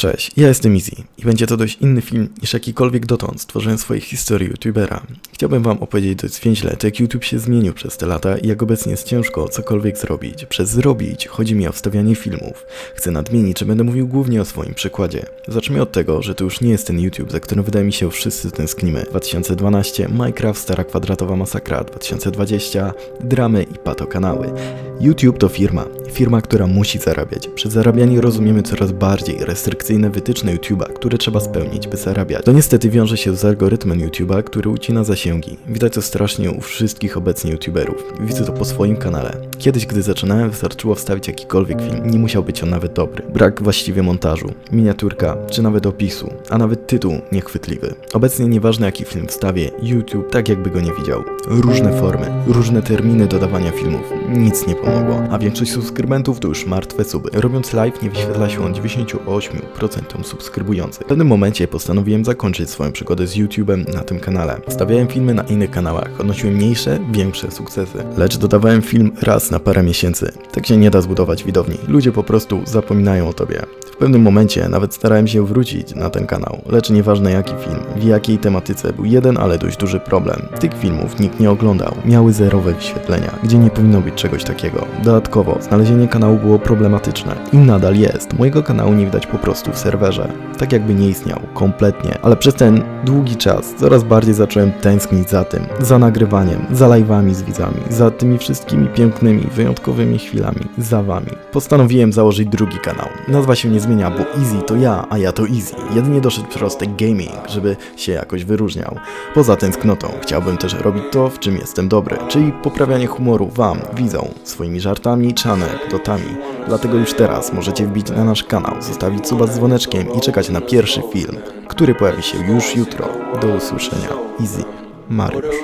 Cześć, ja jestem Easy i będzie to dość inny film niż jakikolwiek dotąd stworzyłem w swojej historii youtubera. Chciałbym wam opowiedzieć dość zwięźle, jak YouTube się zmienił przez te lata i jak obecnie jest ciężko cokolwiek zrobić. Przez zrobić chodzi mi o wstawianie filmów. Chcę nadmienić, że będę mówił głównie o swoim przykładzie. Zacznijmy od tego, że to już nie jest ten YouTube, za którym wydaje mi się wszyscy tęsknimy. 2012 Minecraft Stara Kwadratowa Masakra, 2020 dramy i pato kanały. YouTube to firma. Firma, która musi zarabiać. Przez zarabianie rozumiemy coraz bardziej restrykcyjne wytyczne YouTube'a, które trzeba spełnić, by zarabiać. To niestety wiąże się z algorytmem YouTube'a, który ucina zasięgi. Widać to strasznie u wszystkich obecnie YouTuberów. Widzę to po swoim kanale. Kiedyś, gdy zaczynałem, wystarczyło wstawić jakikolwiek film. Nie musiał być on nawet dobry. Brak właściwie montażu, miniaturka, czy nawet opisu, a nawet tytuł niechwytliwy. Obecnie nieważne jaki film wstawię, YouTube tak jakby go nie widział. Różne formy, różne terminy dodawania filmów. Nic nie pomogło, a większość subskrybentów to już martwe suby. Robiąc live nie wyświetla się on 98% subskrybujących. W pewnym momencie postanowiłem zakończyć swoją przygodę z YouTube'em na tym kanale. Stawiałem filmy na innych kanałach, odnosiłem mniejsze, większe sukcesy. Lecz dodawałem film raz na parę miesięcy. Tak się nie da zbudować widowni. Ludzie po prostu zapominają o tobie. W pewnym momencie nawet starałem się wrócić na ten kanał, lecz nieważne jaki film, w jakiej tematyce był jeden, ale dość duży problem. Tych filmów nikt nie oglądał, miały zerowe wyświetlenia, gdzie nie powinno być czegoś takiego. Dodatkowo, znalezienie kanału było problematyczne i nadal jest. Mojego kanału nie widać po prostu w serwerze. Tak jakby nie istniał, kompletnie. Ale przez ten długi czas coraz bardziej zacząłem tęsknić za tym, za nagrywaniem, za live'ami z widzami, za tymi wszystkimi pięknymi, wyjątkowymi chwilami, za wami. Postanowiłem założyć drugi kanał. Nazwa się nie zmienia, bo Easy to ja, a ja to Easy. Jedynie doszedł przyrostek gaming, żeby się jakoś wyróżniał. Poza tęsknotą chciałbym też robić to, w czym jestem dobry, czyli poprawianie humoru wam, widzom, swoimi żartami czy anegdotami. Dlatego już teraz możecie wbić na nasz kanał, zostawić suba z dzwoneczkiem i czekać na pierwszy film, który pojawi się już jutro. Do usłyszenia. Easy. Mariusz.